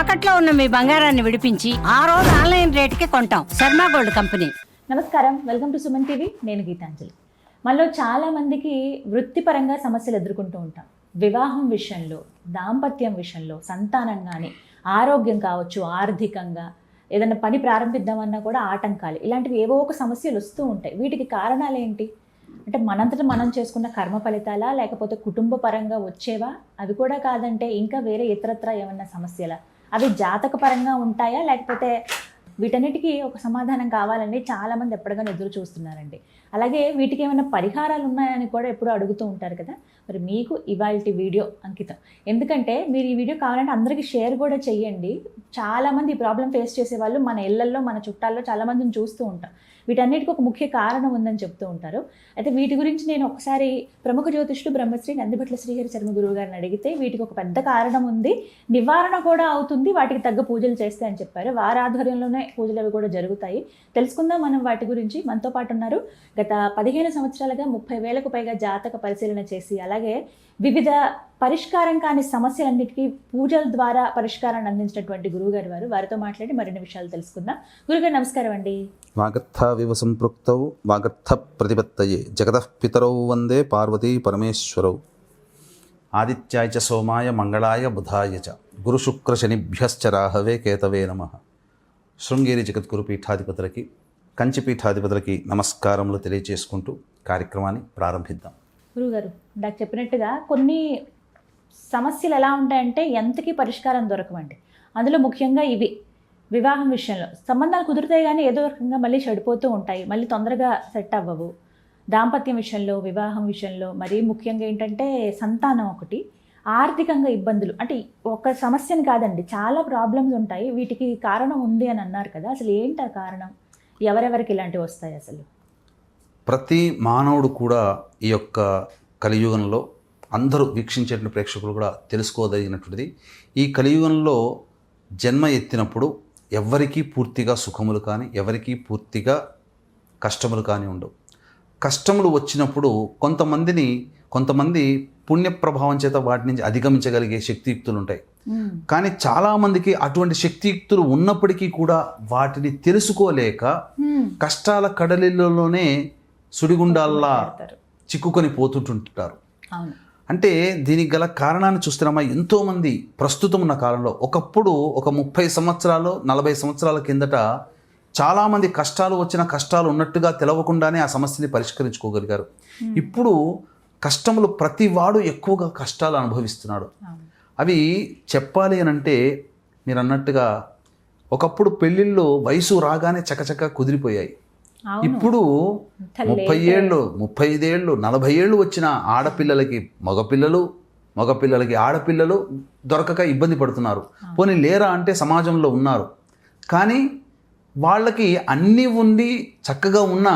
తాకట్లో ఉన్న మీ బంగారాన్ని విడిపించి ఆ రోజు ఆన్లైన్ రేటుకి కొంటాం. Sharma gold company. నమస్కారం. Welcome to Suman TV. నేను గీతాంజలి. మనలో చాలామందికి వృత్తిపరంగా సమస్యలు ఎదుర్కొంటూ ఉంటాం. వివాహం విషయంలో దాంపత్యం విషయంలో సంతానం కానీ ఆరోగ్యం కావచ్చు ఆర్థికంగా ఏదైనా పని ప్రారంభిద్దామన్నా కూడా ఆటంకాలు. ఇలాంటివి ఏవో ఒక సమస్యలు వస్తూ ఉంటాయి. వీటికి కారణాలు ఏంటి? అంటే మనంతట మనం చేసుకున్న కర్మ ఫలితాలా లేకపోతే కుటుంబ పరంగా వచ్చేవా? అది కూడా కాదంటే ఇంకా వేరే ఇతరత్ర ఏమన్నా సమస్యలా? అవి జాతక పరంగా ఉంటాయా? లేకపోతే వీటన్నిటికీ ఒక సమాధానం కావాలని చాలామంది ఎప్పటికైనా ఎదురు చూస్తున్నారండి. అలాగే వీటికి ఏమైనా పరిహారాలు ఉన్నాయని కూడా ఎప్పుడూ అడుగుతూ ఉంటారు కదా? మరి మీకు ఇవాళ వీడియో అంకితం. ఎందుకంటే మీరు ఈ వీడియో కావాలంటే అందరికీ షేర్ కూడా చేయండి. చాలామంది ఈ ప్రాబ్లం ఫేస్ చేసే వాళ్ళు మన ఇళ్ళల్లో మన చుట్టాల్లో చాలామందిని చూస్తూ ఉంటాం. వీటన్నిటికీ ఒక ముఖ్య కారణం ఉందని చెప్తూ ఉంటారు. అయితే వీటి గురించి నేను ఒకసారి ప్రముఖ జ్యోతిష్యుడు బ్రహ్మశ్రీ నందిభట్ల శ్రీహరి చర్మ గురువు గారిని అడిగితే వీటికి ఒక పెద్ద కారణం ఉంది. నివారణ కూడా అవుతుంది వాటికి తగ్గ పూజలు చేస్తే అని చెప్పారు. వారి ఆధ్వర్యంలోనే పూజలు అవి కూడా జరుగుతాయి. తెలుసుకుందాం మనం వాటి గురించి. మనతో పాటు ఉన్నారు. గత పదిహేను సంవత్సరాలుగా ముప్పై వేలకు పైగా జాతక పరిశీలన చేసి అలాగే వివిధ పరిష్కారం కాని సమస్యలన్నిటికీ పూజల ద్వారా పరిష్కారాన్ని అందించినటువంటి గురువుగారు వారు. వారితో మాట్లాడి మరిన్ని విషయాలు తెలుసుకుందాం. గురుగారు నమస్కారం అండి. వాగర్థావివ సంపృక్తౌ వాగర్థ ప్రతిపత్తయే. జగతః పితరౌ వందే పార్వతీ పరమేశ్వరౌ. ఆదిత్యాయ చ సోమాయ మంగళాయ బుధాయ చ. గురుశుక్రశనిభ్యశ్చ రాహవే కేతవే నమ. శృంగేరి జగద్గురు పీఠాధిపతులకి కంచి పీఠాధిపతులకి నమస్కారములు తెలియజేసుకుంటూ కార్యక్రమాన్ని ప్రారంభిద్దాం. గురుగారు నాకు చెప్పినట్టుగా కొన్ని సమస్యలు ఎలా ఉంటాయంటే ఎంతకీ పరిష్కారం దొరకవండి. అందులో ముఖ్యంగా ఇవి. వివాహం విషయంలో. సంబంధాలు కుదురుతాయి కానీ ఏదో రకంగా మళ్ళీ చెడిపోతూ ఉంటాయి. మళ్ళీ తొందరగా సెట్ అవ్వవు. దాంపత్యం విషయంలో వివాహం విషయంలో మరీ ముఖ్యంగా ఏంటంటే సంతానం ఒకటి. ఆర్థికంగా ఇబ్బందులు. అంటే ఒక సమస్యని కాదండి. చాలా ప్రాబ్లమ్స్ ఉంటాయి. వీటికి కారణం ఉంది అని అన్నారు కదా. అసలు ఏంటి ఆ కారణం? ఎవరెవరికి ఇలాంటివి వస్తాయి అసలు? ప్రతి మానవుడు కూడా ఈ యొక్క కలియుగంలో అందరూ వీక్షించేటువంటి ప్రేక్షకులు కూడా తెలుసుకోదగినటువంటిది. ఈ కలియుగంలో జన్మ ఎత్తినప్పుడు ఎవరికీ పూర్తిగా సుఖములు కానీ ఎవరికీ పూర్తిగా కష్టములు కానీ ఉండవు కష్టములు వచ్చినప్పుడు కొంతమందిని కొంతమంది పుణ్య ప్రభావం చేత వాటి నుంచి అధిగమించగలిగే శక్తియుక్తులు ఉంటాయి. కానీ చాలామందికి అటువంటి శక్తియుక్తులు ఉన్నప్పటికీ కూడా వాటిని తెలుసుకోలేక. కష్టాల కడలిలోనే సుడిగుండాల్లా. చిక్కుకొని పోతుంటుంటారు అంటే దీనికి గల కారణాన్ని చూస్తున్నామా? ఎంతోమంది ప్రస్తుతం ఉన్న కాలంలో ఒకప్పుడు ఒక ముప్పై సంవత్సరాలు నలభై సంవత్సరాల కిందట చాలామంది కష్టాలు వచ్చిన కష్టాలు ఉన్నట్టుగా తెలవకుండానే ఆ సమస్యని పరిష్కరించుకోగలిగారు. ఇప్పుడు కష్టములు ప్రతి వాడు ఎక్కువగా కష్టాలు అనుభవిస్తున్నాడు. అవి చెప్పాలి అని అంటే మీరు అన్నట్టుగా ఒకప్పుడు పెళ్ళిళ్ళు వయసు రాగానే చకచక కుదిరిపోయాయి. ఇప్పుడు ముప్పై ఏళ్ళు ముప్పై ఐదేళ్ళు నలభై ఏళ్ళు వచ్చిన ఆడపిల్లలకి మగపిల్లలు మగపిల్లలకి ఆడపిల్లలు దొరకక ఇబ్బంది పడుతున్నారు. పోనీ లేరా అంటే సమాజంలో ఉన్నారు. కానీ వాళ్ళకి అన్నీ ఉండి చక్కగా ఉన్న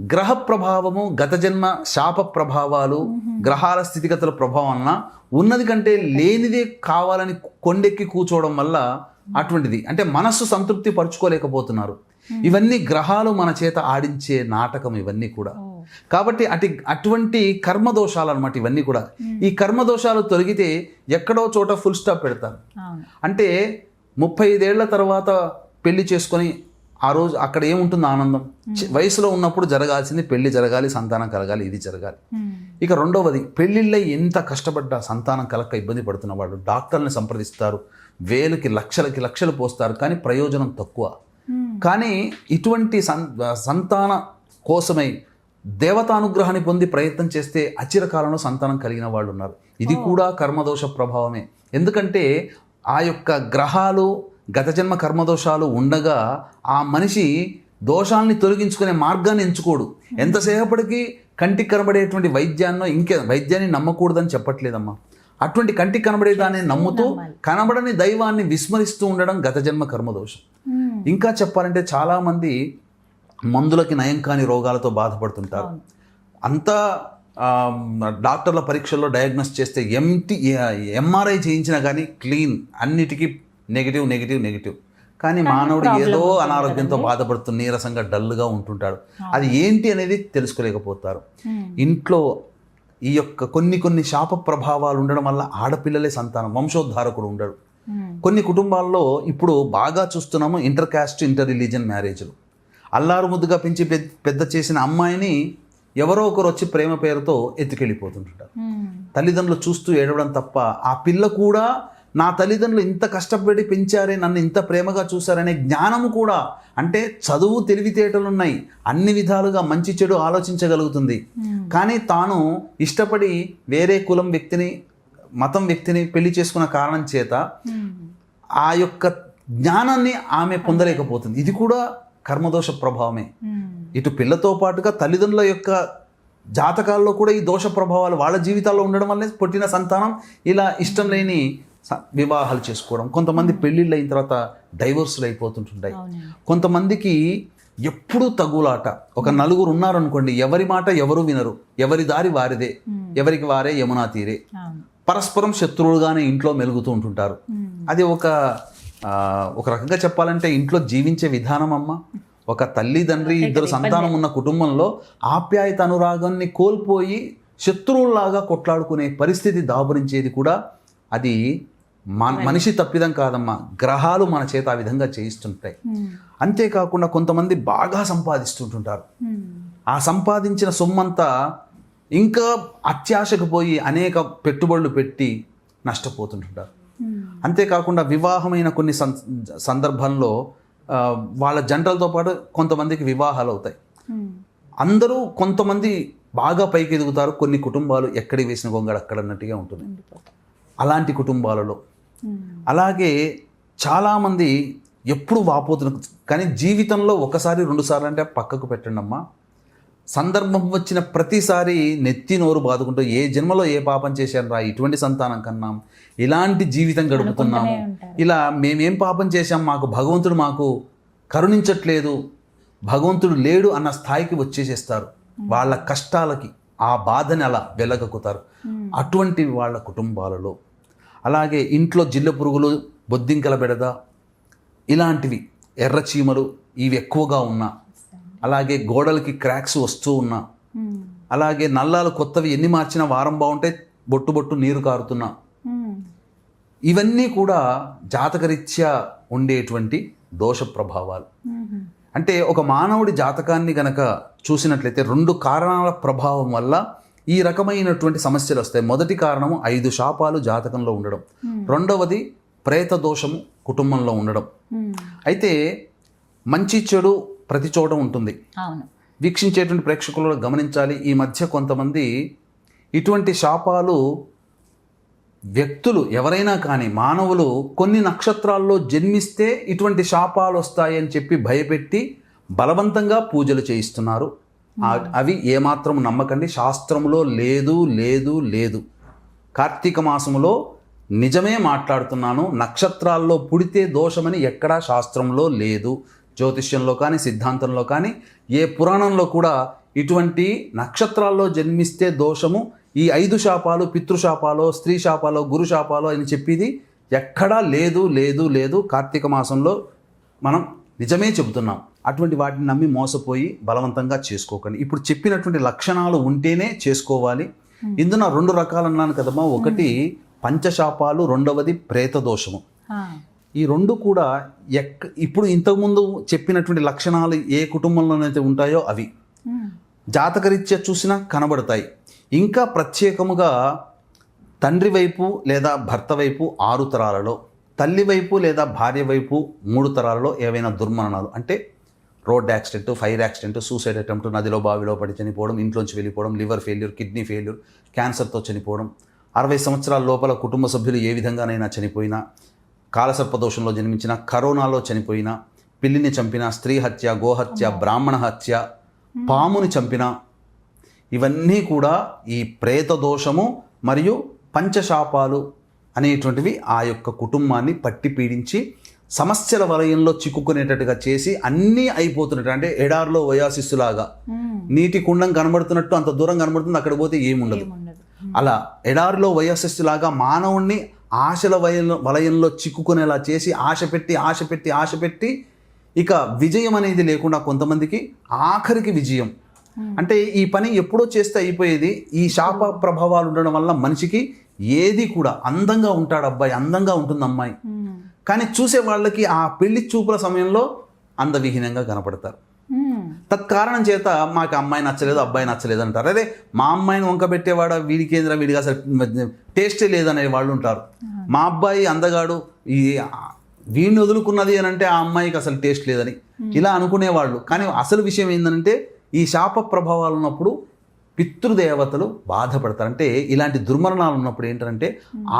గ్రహ ప్రభావము గత జన్మ శాప ప్రభావాలు గ్రహాల స్థితిగతుల ప్రభావం వలన ఉన్నది కంటే లేనిదే కావాలని కొండెక్కి కూర్చోవడం వల్ల అటువంటిది. అంటే మనస్సు సంతృప్తి పరుచుకోలేకపోతున్నారు. ఇవన్నీ గ్రహాలు మన చేత ఆడించే నాటకం ఇవన్నీ కూడా. కాబట్టి అటు అటువంటి కర్మదోషాలు అనమాట ఇవన్నీ కూడా. ఈ కర్మదోషాలు తొలగితే ఎక్కడో చోట ఫుల్ స్టాప్ పెడతారు. అంటే ముప్పై ఐదేళ్ళ తర్వాత పెళ్ళి చేసుకొని ఆ రోజు అక్కడ ఏముంటుంది ఆనందం? వయసులో ఉన్నప్పుడు జరగాల్సింది పెళ్ళి జరగాలి సంతానం కలగాలి ఇది జరగాలి. ఇక రెండవది పెళ్ళిళ్ళై ఎంత కష్టపడ్డా సంతానం కలక్క ఇబ్బంది పడుతున్న వాళ్ళు డాక్టర్ని సంప్రదిస్తారు వేలకి లక్షలకి లక్షలు పోస్తారు కానీ ప్రయోజనం తక్కువ. కానీ ఇటువంటి సం సంతాన కోసమై దేవతానుగ్రహాన్ని పొంది ప్రయత్నం చేస్తే అచిరకాలంలో సంతానం కలిగిన వాళ్ళు ఉన్నారు. ఇది కూడా కర్మదోష ప్రభావమే. ఎందుకంటే ఆ యొక్క గ్రహాలు గత జన్మ కర్మదోషాలు ఉండగా ఆ మనిషి దోషాల్ని తొలగించుకునే మార్గాన్ని ఎంచుకోడు. ఎంతసేపటికి కంటికి కనబడేటువంటి వైద్యాన్నో ఇంకే వైద్యాన్ని నమ్మకూడదని చెప్పట్లేదమ్మా. అటువంటి కంటికి కనబడే దాన్ని నమ్ముతూ కనబడని దైవాన్ని విస్మరిస్తూ ఉండడం గత జన్మ కర్మదోషం. ఇంకా చెప్పాలంటే చాలామంది మందులకి నయం కాని రోగాలతో బాధపడుతుంటారు. అంతా డాక్టర్ల పరీక్షల్లో డయాగ్నోస్ చేస్తే ఎంటి ఎంఆర్ఐ చేయించినా కానీ క్లీన్ అన్నిటికీ నెగిటివ్ నెగిటివ్ నెగిటివ్ కానీ మానవుడు ఏదో అనారోగ్యంతో. బాధపడుతూ నీరసంగా డల్గా ఉంటుంటాడు అది ఏంటి అనేది తెలుసుకోలేకపోతారు. ఇంట్లో ఈ యొక్క కొన్ని కొన్ని శాప ప్రభావాలు ఉండడం వల్ల ఆడపిల్లలే సంతానం వంశోద్ధారకుడు ఉండడు కొన్ని కుటుంబాల్లో ఇప్పుడు బాగా చూస్తున్నాము ఇంటర్ కాస్ట్ ఇంటర్ రిలీజియన్ మ్యారేజ్లు. అల్లారు ముద్దుగా పెంచి పెద్ద పెద్ద చేసిన అమ్మాయిని ఎవరో ఒకరు వచ్చి ప్రేమ పేరుతో ఎత్తుకెళ్ళిపోతుంటారు. తల్లిదండ్రులు చూస్తూ ఏడవడం తప్ప ఆ పిల్ల కూడా నా తల్లిదండ్రులు ఇంత కష్టపడి పెంచారే నన్ను ఇంత ప్రేమగా చూశారనే జ్ఞానము కూడా అంటే చదువు తెలివితేటలు ఉన్నాయి అన్ని విధాలుగా మంచి చెడు ఆలోచించగలుగుతుంది. కానీ తాను ఇష్టపడి వేరే కులం వ్యక్తిని మతం వ్యక్తిని పెళ్ళి చేసుకున్న కారణం చేత ఆ యొక్క జ్ఞానాన్ని ఆమె పొందలేకపోతుంది. ఇది కూడా కర్మదోష ప్రభావమే. ఇటు పిల్లతో పాటుగా తల్లిదండ్రుల యొక్క జాతకాల్లో కూడా ఈ దోష ప్రభావాలు వాళ్ళ జీవితాల్లో ఉండడం వల్లే పుట్టిన సంతానం ఇలా ఇష్టం లేని వివాహాలు చేసుకోవడం. కొంతమంది పెళ్ళిళ్ళు అయిన తర్వాత డైవర్సులు అయిపోతుంటుంటాయి. కొంతమందికి ఎప్పుడూ తగులాట. ఒక నలుగురు ఉన్నారనుకోండి ఎవరి మాట ఎవరు వినరు. ఎవరి దారి వారిదే. ఎవరికి వారే యమునా తీరే. పరస్పరం శత్రువులుగానే ఇంట్లో మెలుగుతూ ఉంటుంటారు అది ఒక ఒక రకంగా చెప్పాలంటే ఇంట్లో జీవించే విధానం అమ్మ. ఒక తల్లి తండ్రి ఇద్దరు సంతానం ఉన్న కుటుంబంలో ఆప్యాయత అనురాగాన్ని కోల్పోయి శత్రువుల్లాగా కొట్లాడుకునే పరిస్థితి దాపురించేది కూడా అది మన మనిషి తప్పిదం కాదమ్మా. గ్రహాలు మన చేత ఆ విధంగా చేయిస్తుంటాయి. అంతేకాకుండా కొంతమంది బాగా సంపాదిస్తుంటుంటారు. ఆ సంపాదించిన సొమ్మంతా ఇంకా అత్యాశకు పోయి అనేక పెట్టుబడులు పెట్టి నష్టపోతుంటుంటారు. అంతేకాకుండా వివాహమైన కొన్ని సం- సందర్భంలో వాళ్ళ జంటలతో పాటు కొంతమందికి వివాహాలు అవుతాయి. అందరూ కొంతమంది బాగా పైకి ఎదుగుతారు కొన్ని కుటుంబాలు ఎక్కడికి వేసిన గొంగడు అక్కడ అన్నట్టుగా ఉంటుంది అలాంటి కుటుంబాలలో అలాగే చాలామంది ఎప్పుడు వాపోతున్నారు కానీ జీవితంలో ఒకసారి రెండుసార్లు అంటే పక్కకు పెట్టండి అమ్మా. సందర్భం వచ్చిన ప్రతిసారి నెత్తి నోరు బాదుకుంటూ ఏ జన్మలో ఏ పాపం చేశాను రా ఇటువంటి సంతానం కన్నాం ఇలాంటి జీవితం గడుపుతున్నాము. ఇలా మేమేం పాపం చేశాం మాకు భగవంతుడు మాకు కరుణించట్లేదు భగవంతుడు లేడు అన్న స్థాయికి వచ్చేసేస్తారు. వాళ్ళ కష్టాలకి ఆ బాధని అలా వెలగక్కుతారు అటువంటి వాళ్ళ కుటుంబాలలో అలాగే ఇంట్లో జిల్ల పురుగులు బొద్దింకల బెడద ఇలాంటివి ఎర్ర చీమలు ఇవి ఎక్కువగా ఉన్నా అలాగే గోడలకి క్రాక్స్ వస్తూ ఉన్నా అలాగే నల్లాలు కొత్తవి ఎన్ని మార్చినా వారం బాగుంటే బొట్టు బొట్టు నీరు కారుతున్నా. ఇవన్నీ కూడా జాతకరీత్యా ఉండేటువంటి దోష ప్రభావాలు. అంటే ఒక మానవుడి జాతకాన్ని గనక చూసినట్లయితే రెండు కారణాల ప్రభావం వల్ల ఈ రకమైనటువంటి సమస్యలు వస్తాయి మొదటి కారణము ఐదు శాపాలు జాతకంలో ఉండడం. రెండవది ప్రేత దోషము కుటుంబంలో ఉండడం. అయితే మంచి చెడు ప్రతి చోట ఉంటుంది. వీక్షించేటువంటి ప్రేక్షకులు గమనించాలి. ఈ మధ్య కొంతమంది ఇటువంటి శాపాలు వ్యక్తులు ఎవరైనా కానీ మానవులు కొన్ని నక్షత్రాల్లో జన్మిస్తే ఇటువంటి శాపాలు వస్తాయని చెప్పి భయపెట్టి బలవంతంగా పూజలు చేయిస్తున్నారు. అవి ఏమాత్రం నమ్మకండి. శాస్త్రంలో లేదు లేదు లేదు. కార్తీక మాసములో నిజమే మాట్లాడుతున్నాను. నక్షత్రాల్లో పుడితే దోషమని ఎక్కడా శాస్త్రంలో లేదు. జ్యోతిష్యంలో కానీ సిద్ధాంతంలో కానీ ఏ పురాణంలో కూడా ఇటువంటి నక్షత్రాల్లో జన్మిస్తే దోషము ఈ ఐదు శాపాలు పితృశాపాలో స్త్రీ శాపాలో గురు శాపాలో అని చెప్పేది ఎక్కడా లేదు లేదు లేదు. కార్తీక మాసంలో మనం నిజమే చెబుతున్నాం. అటువంటి వాటిని నమ్మి మోసపోయి బలవంతంగా చేసుకోకండి. ఇప్పుడు చెప్పినటువంటి లక్షణాలు ఉంటేనే చేసుకోవాలి. ఇందున రెండు రకాలు అన్నాను కదమ్మా. ఒకటి పంచశాపాలు రెండవది ప్రేత దోషము ఈ రెండు కూడా ఎక్ ఇప్పుడు ఇంతకుముందు చెప్పినటువంటి లక్షణాలు ఏ కుటుంబంలోనైతే ఉంటాయో అవి. జాతకరీత్యా చూసినా కనబడతాయి. ఇంకా ప్రత్యేకముగా తండ్రి వైపు లేదా భర్త వైపు ఆరు తరాలలో తల్లి వైపు లేదా భార్య వైపు మూడు తరాలలో ఏవైనా దుర్మరణాలు అంటే road accident fire accident suicide attempt నదిలో బావిలో పడి చనిపోవడం ఇంట్లోంచి వెళ్ళిపోవడం లివర్ ఫెయిల్యూర్ కిడ్నీ ఫెయిల్యూర్ క్యాన్సర్తో చనిపోవడం. అరవై సంవత్సరాల లోపల కుటుంబ సభ్యులు ఏ విధంగానైనా చనిపోయినా కాలసర్పదోషంలో జన్మించిన కరోనాలో చనిపోయిన పిల్లిని చంపిన స్త్రీ హత్య గోహత్య బ్రాహ్మణ హత్య పాముని చంపిన ఇవన్నీ కూడా ఈ ప్రేత దోషము మరియు పంచశాపాలు అనేటువంటివి ఆ యొక్క కుటుంబాన్ని పట్టి పీడించి సమస్యల వలయంలో చిక్కుకునేటట్టుగా చేసి అన్నీ అయిపోతున్నట్టు అంటే ఎడారిలో వయాసిస్సులాగా నీటి కుండం కనబడుతున్నట్టు అంత దూరం కనబడుతుంది అక్కడ పోతే ఏముండదు. అలా ఎడారిలో వయస్సులాగా మానవుణ్ణి ఆశల వయంలో వలయంలో చిక్కుకునేలా చేసి ఆశ పెట్టి ఆశ పెట్టి ఆశ పెట్టి ఇక విజయం అనేది లేకుండా కొంతమందికి ఆఖరికి విజయం. అంటే ఈ పని ఎప్పుడో చేస్తే అయిపోయేది ఈ శాప ప్రభావాలు ఉండడం వల్ల మనిషికి ఏది కూడా అందంగా ఉంటాడు అబ్బాయి అందంగా ఉంటుంది అమ్మాయి మ్మ్. కానీ చూసే వాళ్ళకి ఆ పెళ్ళి చూపుల సమయంలో అందవిహీనంగా కనపడతారు. తత్కారణం చేత మాకు అమ్మాయి నచ్చలేదు అబ్బాయి నచ్చలేదు అంటారు. అదే మా అమ్మాయిని వంక పెట్టేవాడు? వీడి కేంద్ర వీడిగా అసలు టేస్టే లేదనే వాళ్ళు ఉంటారు. మా అబ్బాయి అందగాడు ఈ వీడిని వదులుకున్నది అని అంటే ఆ అమ్మాయికి అసలు టేస్ట్ లేదని. ఇలా అనుకునేవాళ్ళు. కానీ అసలు విషయం ఏంటంటే ఈ శాప ప్రభావాలు ఉన్నప్పుడు పితృదేవతలు బాధపడతారు. అంటే ఇలాంటి దుర్మరణాలు ఉన్నప్పుడు ఏంటంటే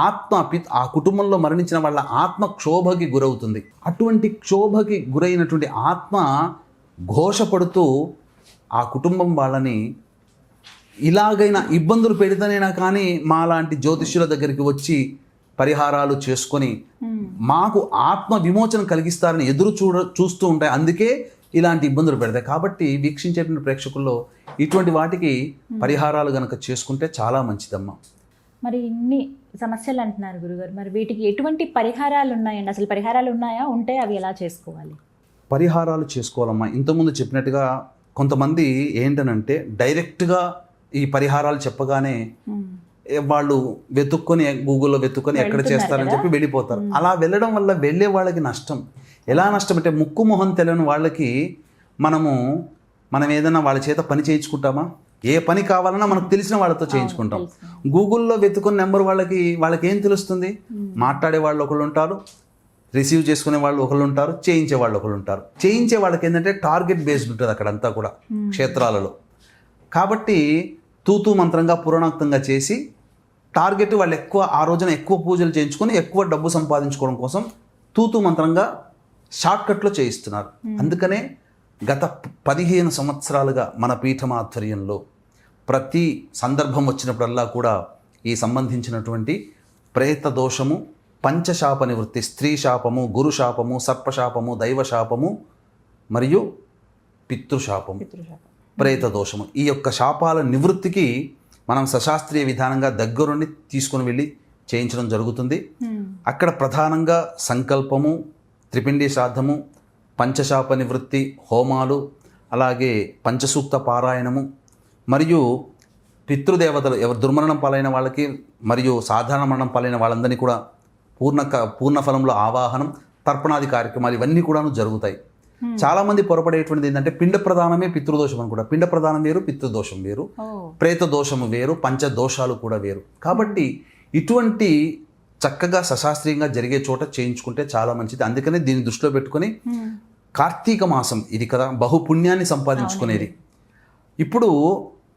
ఆత్మ పిత్ ఆ కుటుంబంలో మరణించిన వాళ్ళ ఆత్మ క్షోభకి గురవుతుంది. అటువంటి క్షోభకి గురైనటువంటి ఆత్మ ఘోషపడుతూ ఆ కుటుంబం వాళ్ళని ఇలాగైనా ఇబ్బందులు పెడితేనైనా కానీ మాలాంటి జ్యోతిష్యుల దగ్గరికి వచ్చి పరిహారాలు చేసుకొని మ్మ్. మాకు ఆత్మ విమోచన కలిగిస్తారని ఎదురు చూడ చూస్తూ ఉంటాయి. అందుకే ఇలాంటి ఇబ్బందులు పెడతాయి. కాబట్టి వీక్షించేటువంటి ప్రేక్షకుల్లో ఇటువంటి వాటికి పరిహారాలు గనక చేసుకుంటే చాలా మంచిదమ్మా. మరి ఇన్ని సమస్యలు అంటున్నారు గురుగారు. మరి వీటికి ఎటువంటి పరిహారాలు ఉన్నాయండి? అసలు పరిహారాలు ఉన్నాయా? ఉంటే అవి ఎలా చేసుకోవాలి? పరిహారాలు చేసుకోవాలమ్మా. ఇంతకుముందు చెప్పినట్టుగా కొంతమంది ఏంటనంటే డైరెక్ట్గా ఈ పరిహారాలు చెప్పగానే వాళ్ళు వెతుక్కొని గూగుల్లో వెతుక్కొని ఎక్కడ చేస్తారని? చెప్పి వెళ్ళిపోతారు. అలా వెళ్ళడం వల్ల వెళ్ళే వాళ్ళకి నష్టం. ఎలా నష్టం అంటే ముక్కు మొహం తెలియని వాళ్ళకి మనము మనం ఏదైనా వాళ్ళ చేత పని చేయించుకుంటామా? ఏ పని కావాలన్నా మనకు తెలిసిన వాళ్ళతో చేయించుకుంటాం. గూగుల్లో వెతుకున్న నెంబర్ వాళ్ళకి వాళ్ళకి ఏం తెలుస్తుంది? మాట్లాడే వాళ్ళు ఒకళ్ళు ఉంటారు రిసీవ్ చేసుకునే వాళ్ళు ఒకళ్ళు ఉంటారు చేయించే వాళ్ళు ఒకళ్ళు ఉంటారు. చేయించే వాళ్ళకి ఏంటంటే టార్గెట్ బేస్డ్ ఉంటుంది అక్కడంతా కూడా క్షేత్రాలలో. కాబట్టి తూతూ మంత్రంగా పురాణోక్తంగా చేసి టార్గెట్ వాళ్ళు ఎక్కువ ఆ రోజున ఎక్కువ పూజలు చేయించుకొని ఎక్కువ డబ్బు సంపాదించుకోవడం కోసం తూతూ మంత్రంగా షార్ట్కట్లో చేయిస్తున్నారు. అందుకనే గత పదిహేను సంవత్సరాలుగా మన పీఠం ఆధ్వర్యంలో ప్రతి సందర్భం వచ్చినప్పుడల్లా కూడా ఈ సంబంధించినటువంటి ప్రేత దోషము పంచశాప నివృత్తి స్త్రీ శాపము గురు శాపము సర్పశాపము దైవశాపము మరియు పితృశాపము. పితృశాపం. ప్రేత దోషము. ఈ యొక్క శాపాల నివృత్తికి మనం సశాస్త్రీయ విధానంగా దగ్గరుండి తీసుకుని వెళ్ళి చేయించడం జరుగుతుంది. అక్కడ ప్రధానంగా సంకల్పము త్రిపిండి శ్రాద్ధము పంచశాప నివృత్తి హోమాలు అలాగే పంచసూక్త పారాయణము మరియు పితృదేవతలు ఎవరు దుర్మరణం పాలైన వాళ్ళకి మరియు సాధారణ మరణం పాలైన వాళ్ళందరినీ కూడా పూర్ణ పూర్ణ ఫలంలో ఆవాహనం తర్పణాది కార్యక్రమాలు ఇవన్నీ కూడాను జరుగుతాయి చాలామంది పొరపడేటువంటిది ఏంటంటే పిండ ప్రధానమే పితృదోషం అని కూడా. పిండ ప్రధానం వేరు పితృదోషం వేరు. ప్రేత దోషము వేరు పంచ దోషాలు కూడా వేరు. కాబట్టి ఇటువంటి చక్కగా సశాస్త్రీయంగా జరిగే చోట చేయించుకుంటే చాలా మంచిది. అందుకనే దీన్ని దృష్టిలో పెట్టుకొని మ్మ్. కార్తీక మాసం ఇది కదా బహుపుణ్యాన్ని సంపాదించుకునేది. ఇప్పుడు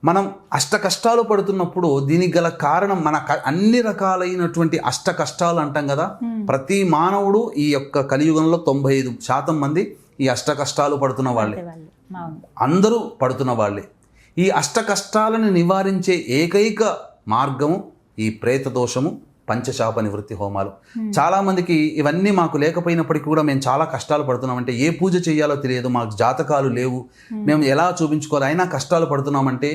మనం అష్ట కష్టాలు పడుతున్నప్పుడు దీనికి గల కారణం మన అన్ని రకాలైనటువంటి అష్ట కష్టాలు అంటాం కదా. ప్రతి మానవుడు ఈ యొక్క కలియుగంలో తొంభై ఐదు శాతం మంది ఈ అష్ట కష్టాలు పడుతున్న వాళ్ళే. అందరూ పడుతున్న వాళ్ళే. ఈ అష్ట కష్టాలను నివారించే ఏకైక మార్గము ఈ ప్రేత దోషము పంచశాప నివృత్తి హోమాలు. చాలా మందికి ఇవన్నీ మాకు లేకపోయినప్పటికీ కూడా మేము చాలా కష్టాలు పడుతున్నామంటే ఏ పూజ చేయాలో తెలియదు మాకు జాతకాలు లేవు. మేము ఎలా చూపించుకోవాలి అయినా కష్టాలు పడుతున్నామంటే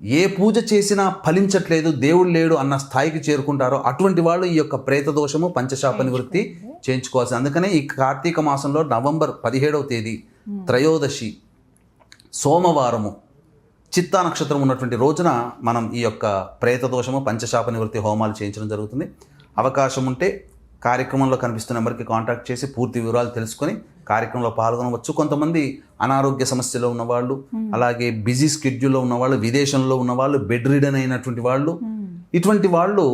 ఏ పూజ చేసినా ఫలించట్లేదు దేవుడు లేడు అన్న స్థాయికి చేరుకుంటారో అటువంటి వాళ్ళు ఈ యొక్క ప్రేత దోషము పంచశాప నివృత్తి చేయించుకోవాల్సింది. అందుకనే ఈ కార్తీక మాసంలో నవంబర్ పదిహేడవ తేదీ త్రయోదశి సోమవారము చిత్తా నక్షత్రం ఉన్నటువంటి రోజున మనం ఈ యొక్క ప్రేత దోషము పంచశాప నివృత్తి హోమాలు చేయించడం జరుగుతుంది. అవకాశం ఉంటే కార్యక్రమంలో కనిపిస్తున్న నెంబర్కి కాంటాక్ట్ చేసి పూర్తి వివరాలు తెలుసుకొని కార్యక్రమంలో పాల్గొనవచ్చు. కొంతమంది అనారోగ్య సమస్యలో ఉన్నవాళ్ళు అలాగే బిజీ స్కెడ్యూల్లో ఉన్నవాళ్ళు విదేశంలో ఉన్నవాళ్ళు బెడ్ రిడన్ అయినటువంటి వాళ్ళు. ఇటువంటి వాళ్ళు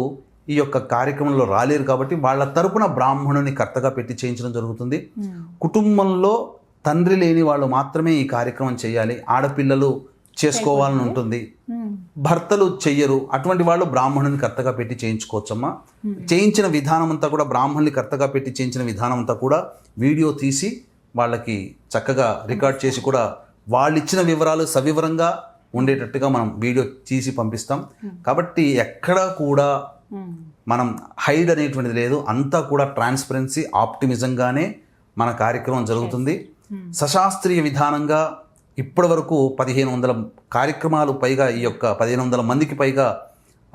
ఈ యొక్క కార్యక్రమంలో రాలేరు కాబట్టి వాళ్ళ తరపున బ్రాహ్మణుని కర్తగా పెట్టి చేయించడం జరుగుతుంది. కుటుంబంలో తండ్రి లేని వాళ్ళు మాత్రమే ఈ కార్యక్రమం చేయాలి. ఆడపిల్లలు చేసుకోవాలని ఉంటుంది. భర్తలు చెయ్యరు. అటువంటి వాళ్ళు బ్రాహ్మణుని కర్తగా పెట్టి చేయించుకోవచ్చమ్మా. చేయించిన విధానం అంతా కూడా బ్రాహ్మణుని కర్తగా పెట్టి చేయించిన విధానం అంతా కూడా వీడియో తీసి వాళ్ళకి చక్కగా రికార్డ్ చేసి కూడా వాళ్ళు ఇచ్చిన వివరాలు సవివరంగా ఉండేటట్టుగా మనం వీడియో తీసి పంపిస్తాం. కాబట్టి ఎక్కడా కూడా. మనం హైడ్ అనేటువంటిది లేదు. అంతా కూడా ట్రాన్స్పరెన్సీ ఆప్టిమిజంగానే మన కార్యక్రమం జరుగుతుంది. సశాస్త్రీయ విధానంగా ఇప్పటి వరకు పదిహేను వందల కార్యక్రమాలు పైగా ఈ యొక్క పదిహేను వందల మందికి పైగా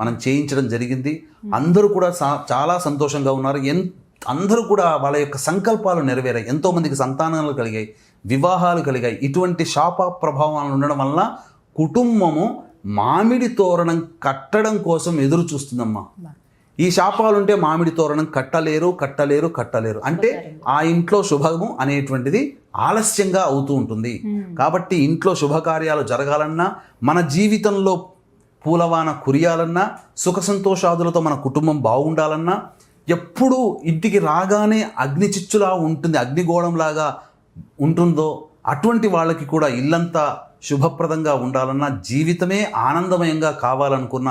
మనం చేయించడం జరిగింది. అందరూ కూడా చాలా సంతోషంగా ఉన్నారు. ఎన్ అందరూ కూడా వాళ్ళ యొక్క సంకల్పాలు నెరవేరాయి. ఎంతోమందికి సంతానాలు కలిగాయి వివాహాలు కలిగాయి. ఇటువంటి శాప ప్రభావాలు ఉండడం వల్ల కుటుంబము మామిడి తోరణం కట్టడం కోసం ఎదురు చూస్తుందమ్మా. ఈ శాపాలుంటే మామిడి తోరణం కట్టలేరు కట్టలేరు కట్టలేరు. అంటే ఆ ఇంట్లో శుభము అనేటువంటిది ఆలస్యంగా అవుతూ ఉంటుంది. కాబట్టి ఇంట్లో శుభకార్యాలు జరగాలన్నా మన జీవితంలో పూలవాన కురియాలన్నా సుఖ సంతోషాదులతో మన కుటుంబం బాగుండాలన్నా ఎప్పుడూ ఇంటికి రాగానే అగ్నిచిచ్చులా ఉంటుంది అగ్నిగోళంలాగా ఉంటుందో అటువంటి వాళ్ళకి కూడా ఇల్లంతా శుభప్రదంగా ఉండాలన్నా జీవితమే ఆనందమయంగా కావాలనుకున్న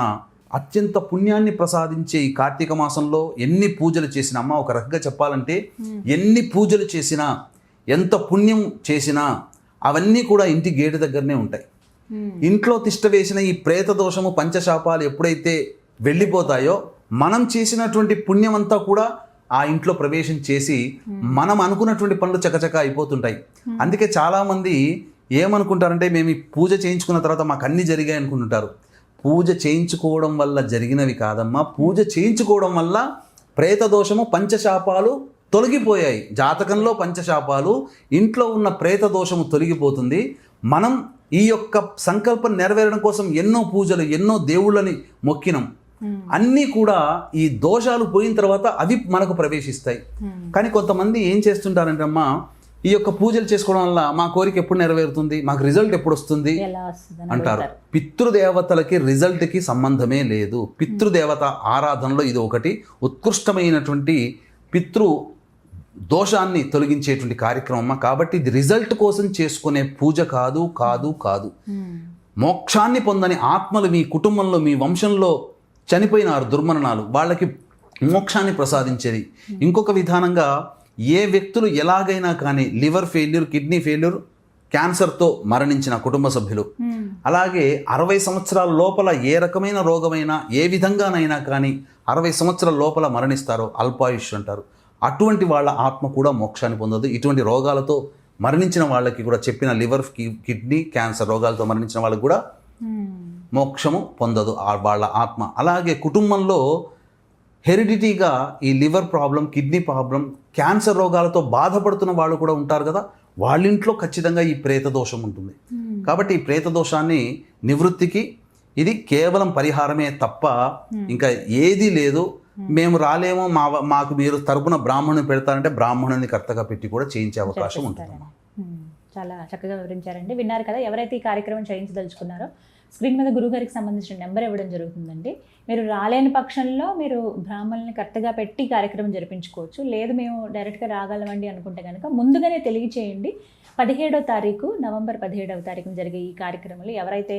అత్యంత పుణ్యాన్ని ప్రసాదించే ఈ కార్తీక మాసంలో ఎన్ని పూజలు చేసినా అమ్మ ఒక రకంగా చెప్పాలంటే ఎన్ని పూజలు చేసినా ఎంత పుణ్యం చేసినా అవన్నీ కూడా ఇంటి గేటు దగ్గరనే ఉంటాయి. ఇంట్లో తిష్ట వేసిన ఈ ప్రేత దోషము పంచశాపాలు ఎప్పుడైతే వెళ్ళిపోతాయో మనం చేసినటువంటి పుణ్యం అంతా కూడా ఆ ఇంట్లో ప్రవేశం చేసి మనం అనుకున్నటువంటి పనులు చకచక అయిపోతుంటాయి. అందుకే చాలామంది ఏమనుకుంటారంటే మేము ఈ పూజ చేయించుకున్న తర్వాత మాకు అన్ని జరిగాయి అనుకుంటుంటారు. పూజ చేయించుకోవడం వల్ల జరిగినవి కాదమ్మా. పూజ చేయించుకోవడం వల్ల ప్రేత దోషము పంచశాపాలు తొలగిపోయాయి. జాతకంలో పంచశాపాలు ఇంట్లో ఉన్న ప్రేత దోషము తొలగిపోతుంది. మనం ఈ యొక్క సంకల్పం నెరవేరడం కోసం ఎన్నో పూజలు ఎన్నో దేవుళ్ళని మొక్కినం. అన్నీ కూడా ఈ దోషాలు పోయిన తర్వాత అవి మనకు ప్రవేశిస్తాయి. కానీ కొంతమంది ఏం చేస్తుంటారంటే అమ్మా ఈ యొక్క పూజలు చేసుకోవడం వల్ల మా కోరిక ఎప్పుడు నెరవేరుతుంది? మాకు రిజల్ట్ ఎప్పుడు వస్తుంది? అంటారు. పితృదేవతలకి రిజల్ట్కి సంబంధమే లేదు. పితృదేవత ఆరాధనలో ఇది ఒకటి. ఉత్కృష్టమైనటువంటి పితృ దోషాన్ని తొలగించేటువంటి కార్యక్రమం కాబట్టి ఇది రిజల్ట్ కోసం చేసుకునే పూజ కాదు కాదు కాదు. మోక్షాన్ని పొందని ఆత్మలు మీ కుటుంబంలో మీ వంశంలో చనిపోయినారు దుర్మరణాలు. వాళ్ళకి మోక్షాన్ని ప్రసాదించేది. ఇంకొక విధానంగా ఏ వ్యక్తులు ఎలాగైనా కానీ లివర్ ఫెయిల్యూర్ కిడ్నీ ఫెయిల్యూర్ క్యాన్సర్తో మరణించిన కుటుంబ సభ్యులు. అలాగే అరవై సంవత్సరాల లోపల ఏ రకమైన రోగమైనా ఏ విధంగానైనా కానీ అరవై సంవత్సరాల లోపల మరణిస్తారో అల్పాయుష్ అంటారు. అటువంటి వాళ్ళ ఆత్మ కూడా మోక్షాన్ని పొందదు. ఇటువంటి రోగాలతో మరణించిన వాళ్ళకి కూడా చెప్పిన లివర్ కిడ్నీ క్యాన్సర్ రోగాలతో మరణించిన వాళ్ళకి కూడా మోక్షము పొందదు ఆ వాళ్ళ ఆత్మ. అలాగే కుటుంబంలో హెరిడిటీగా ఈ liver problem kidney problem cancer రోగాలతో బాధపడుతున్న వాళ్ళు కూడా ఉంటారు కదా వాళ్ళింట్లో ఖచ్చితంగా ఈ ప్రేత దోషం ఉంటుంది. కాబట్టి ఈ ప్రేత దోషాన్ని నివృత్తికి ఇది కేవలం పరిహారమే తప్ప ఇంకా ఏదీ లేదు. మేము. రాలేమో మా మాకు మీరు తరపున బ్రాహ్మణుని పెడతారంటే బ్రాహ్మణుని కర్తగా పెట్టి కూడా చేయించే అవకాశం ఉంటుంది. చాలా చక్కగా వివరించారండి. విన్నారు కదా ఎవరైతే ఈ కార్యక్రమం చేయించదలుచుకున్నారో స్క్రీన్ మీద గురువుగారికి సంబంధించిన నెంబర్ ఇవ్వడం జరుగుతుందండి. మీరు రాలేని పక్షంలో మీరు బ్రాహ్మణుల్ని కరెక్ట్గా పెట్టి కార్యక్రమం జరిపించుకోవచ్చు. లేదు మేము డైరెక్ట్గా రాగలమండి అనుకుంటే కనుక ముందుగానే తెలియచేయండి. పదిహేడో తారీఖు నవంబర్ పదిహేడవ తారీఖున జరిగే ఈ కార్యక్రమంలో ఎవరైతే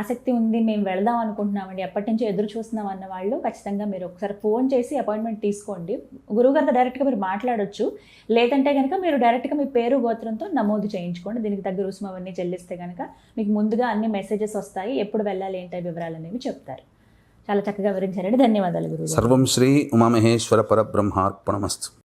ఆసక్తి ఉంది మేము వెళదాం అనుకుంటున్నామండి ఎప్పటి నుంచో ఎదురు చూస్తున్నాం అన్న వాళ్ళు ఖచ్చితంగా మీరు ఒకసారి ఫోన్ చేసి అపాయింట్మెంట్ తీసుకోండి. గురువుగారితో డైరెక్ట్గా మీరు మాట్లాడొచ్చు. లేదంటే కనుక మీరు డైరెక్ట్గా మీ పేరు గోత్రంతో నమోదు చేయించుకోండి. దీనికి తగ్గ రుసుము అవన్నీ చెల్లిస్తే కనుక మీకు ముందుగా అన్ని మెసేజెస్ వస్తాయి. ఎప్పుడు వెళ్ళాలి ఏంటి వివరాలు అనేవి చెప్తారు. చాలా చక్కగా వివరించారండి. ధన్యవాదాలు గురువు సర్వం శ్రీ ఉమామహేశ్వర పరబ్రహ్మార్పణమస్తు.